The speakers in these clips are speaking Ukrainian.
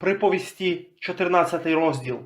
Приповісті, 14 розділ.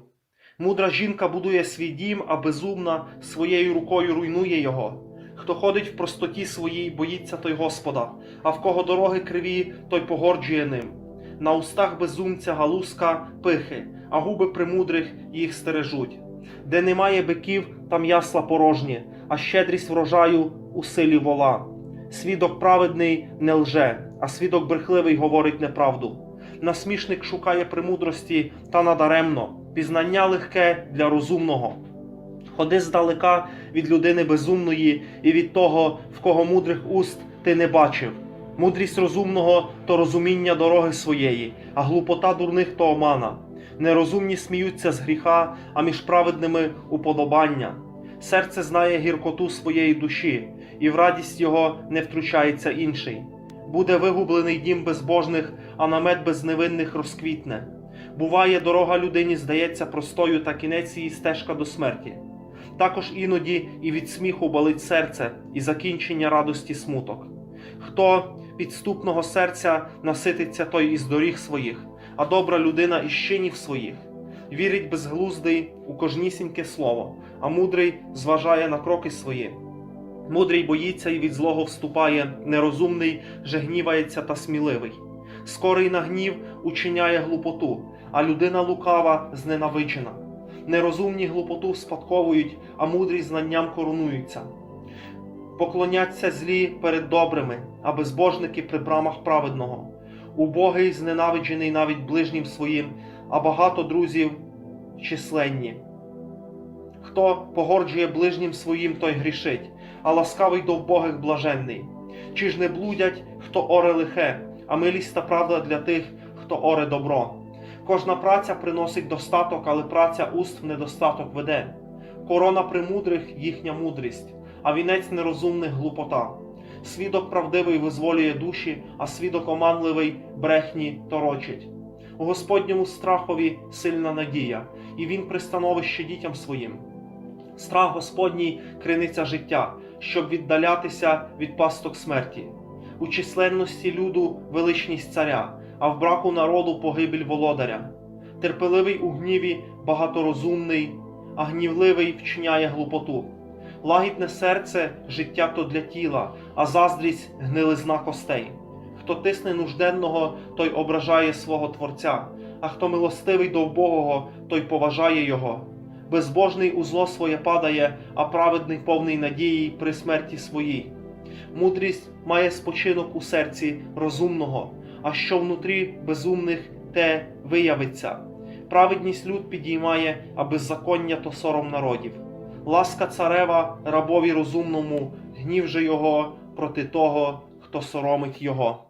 Мудра жінка будує свій дім, а безумна своєю рукою руйнує його. Хто ходить в простоті своїй, боїться той Господа, а в кого дороги криві, той погорджує ним. На устах безумця галузка пихи, а губи премудрих їх стережуть. Де немає биків, там ясла порожні, а щедрість врожаю у силі вола. Свідок праведний не лже, а свідок брехливий говорить неправду. Насмішник шукає премудрості та надаремно, пізнання легке для розумного. Ходи здалека від людини безумної і від того, в кого мудрих уст ти не бачив. Мудрість розумного то розуміння дороги своєї, а глупота дурних то омана. Нерозумні сміються з гріха, а між праведними уподобання. Серце знає гіркоту своєї душі, і в радість його не втручається інший. Буде вигублений дім безбожних, а намет безневинних розквітне. Буває, дорога людині здається простою, та кінець її стежка до смерті. Також іноді і від сміху болить серце, і закінчення радості смуток. Хто підступного серця насититься той із доріг своїх, а добра людина із чинів своїх. Вірить безглуздий у кожнісіньке слово, а мудрий зважає на кроки свої. Мудрий боїться і від злого вступає, нерозумний же гнівається та сміливий. Скорий на гнів учиняє глупоту, а людина лукава зненавиджена. Нерозумні глупоту спадковують, а мудрі знанням коронуються. Поклоняться злі перед добрими, а безбожники при брамах праведного. Убогий зненавиджений навіть ближнім своїм, а багато друзів численні. Хто погорджує ближнім своїм, той грішить, а ласкавий до вбогих блаженний. Чи ж не блудять, хто оре лихе, а милість та правда для тих, хто оре добро. Кожна праця приносить достаток, але праця уст в недостаток веде. Корона премудрих їхня мудрість, а вінець нерозумних глупота. Свідок правдивий визволює душі, а свідок оманливий брехні торочить. У Господньому страхові сильна надія, і він пристановище дітям своїм. Страх Господній криниця життя, щоб віддалятися від пасток смерті. У численності люду величність царя, а в браку народу погибель володаря. Терпеливий у гніві багаторозумний, а гнівливий вчиняє глупоту. Лагідне серце життя то для тіла, а заздрість гнилизна костей. Хто тисне нужденного, той ображає свого Творця, а хто милостивий до вбогого, той поважає його. Безбожний у зло своє падає, а праведний повний надії при смерті своїй. Мудрість має спочинок у серці розумного, а що внутрі безумних, те виявиться. Праведність люд підіймає, а беззаконня то сором народів. Ласка царева рабові розумному, гнів же його проти того, хто соромить його.